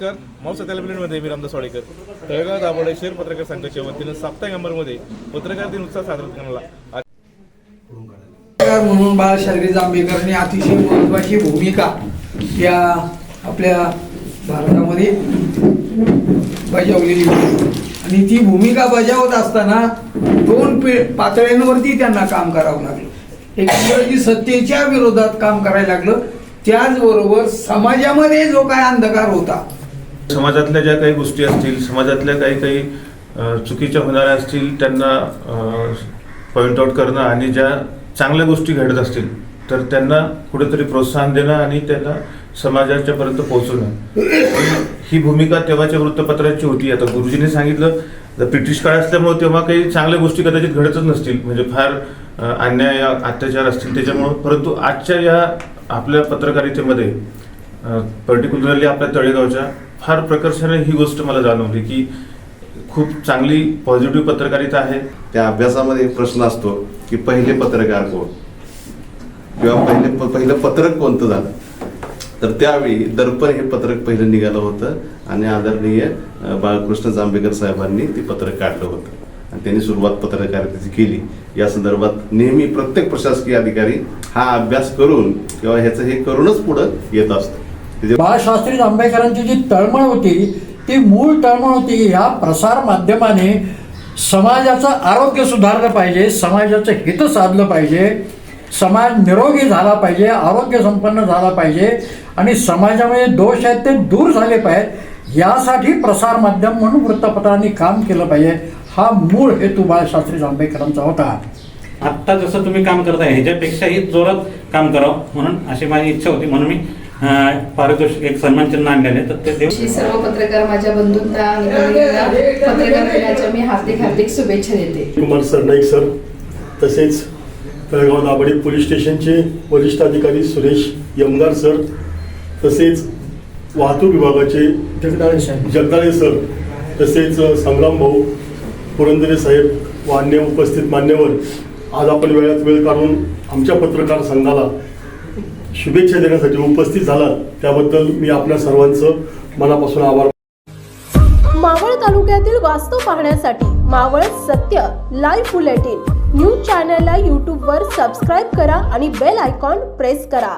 नमस्कार. माऊसा मध्ये मी रामदास वाडेकर. तळेगाव दाभोळे शेअर पत्रकार संघाच्या वतीनं साप्ताहिक अंबरमध्ये पत्रकार दिन उत्साह साजरा करण्यात पत्रकार म्हणून बाळशास्त्री जांभेकरांनी अतिशय महत्वाची भूमिका या आपल्या भारतामध्ये बजावलेली होती. आणि ती भूमिका बजावत असताना दोन पे पातळ्यांवरती त्यांना काम करावं लागलं. एक इंग्रजी सत्तेच्या विरोधात काम करायला लागलं. त्याचबरोबर समाजामध्ये जो काय अंधकार होता समाजातल्या ज्या काही गोष्टी असतील समाजातल्या काही काही चुकीच्या होणाऱ्या असतील त्यांना पॉईंट आउट करणं आणि ज्या चांगल्या गोष्टी घडत असतील तर त्यांना कुठेतरी प्रोत्साहन देणं आणि त्यांना समाजाच्या पर्यंत पोहोचवणं. ही भूमिका तेव्हाच्या वृत्तपत्राची होती. आता गुरुजींनी सांगितलं ब्रिटिश काळ असल्यामुळे तेव्हा काही चांगल्या गोष्टी कदाचित घडतच नसतील म्हणजे फार अन्याय अत्याचार असतील त्याच्यामुळं परंतु आजच्या या आपल्या पत्रकारितेमध्ये पर्टिक्युलरली आपल्या तळेगावच्या फार प्रकर्षाने ही गोष्ट मला जाणवली की खूप चांगली पॉझिटिव्ह पत्रकारिता आहे. त्या अभ्यासामध्ये एक प्रश्न असतो की पहिले पत्रकार कोण? किंवा पहिले प- पहिलं पत्रक कोणतं झालं? तर त्यावेळी दर्पण हे पत्रक पहिलं निघालं होतं आणि आदरणीय बाळकृष्ण जांभेकर साहेबांनी ते पत्रक काढलं होतं. आणि त्यांनी सुरुवात पत्रकारितेची केली. या संदर्भात नेहमी प्रत्येक प्रशासकीय अधिकारी हा अभ्यास करून किंवा ह्याचं हे करूनच पुढं येत असतो. बाळशास्त्री जांभेकरांची जी तळमळ होती ती मूळ तळमळ होती ह्या प्रसार माध्यमाने समाजाचं आरोग्य सुधारलं पाहिजे समाजाचं हित साधलं पाहिजे समाज निरोगी झाला पाहिजे आरोग्य संपन्न झाला पाहिजे आणि समाजामध्ये दोष आहेत ते दूर झाले पाहिजेत. यासाठी प्रसार माध्यम म्हणून वृत्तपत्रांनी काम केलं पाहिजे. हा मूळ हेतू बाळशास्त्री जांभेकरांचा होता. आत्ता जसं तुम्ही काम करताय ह्याच्यापेक्षाही जोरात काम करावं म्हणून अशी माझी इच्छा होती. म्हणून मी पारितोषिक एक सन्मान चिन्ह आणलेले तर ते देऊ. सर्व पत्रकार माझ्या बंधूंना पत्रकार दिनाच्या मी हार्दिक हार्दिक शुभेच्छा देते. कुमार सरनाईक सर तसेच तळेगाव दाभाडे पोलीस स्टेशनचे वरिष्ठ अधिकारी सुरेश यमदार सर तसेच वाहतूक विभागाचे. जगदाळे सर. तसेच संग्राम भाऊ पुरंदरे साहेब व अन्य उपस्थित मान्यवर. आज आपण वेळात वेळ काढून आमच्या पत्रकार संघाला शुभेच्छा देण्यासाठी उपस्थित झाला त्याबद्दल मी आपल्या सर्वांचं मनापासून आभार मावळ तालुक्यातील वास्तव पाहण्यासाठी मावळ सत्य लाईव्ह बुलेटिन न्यूज चॅनलला यूट्यूबवर सबस्क्राईब करा आणि बेल आयकॉन प्रेस करा.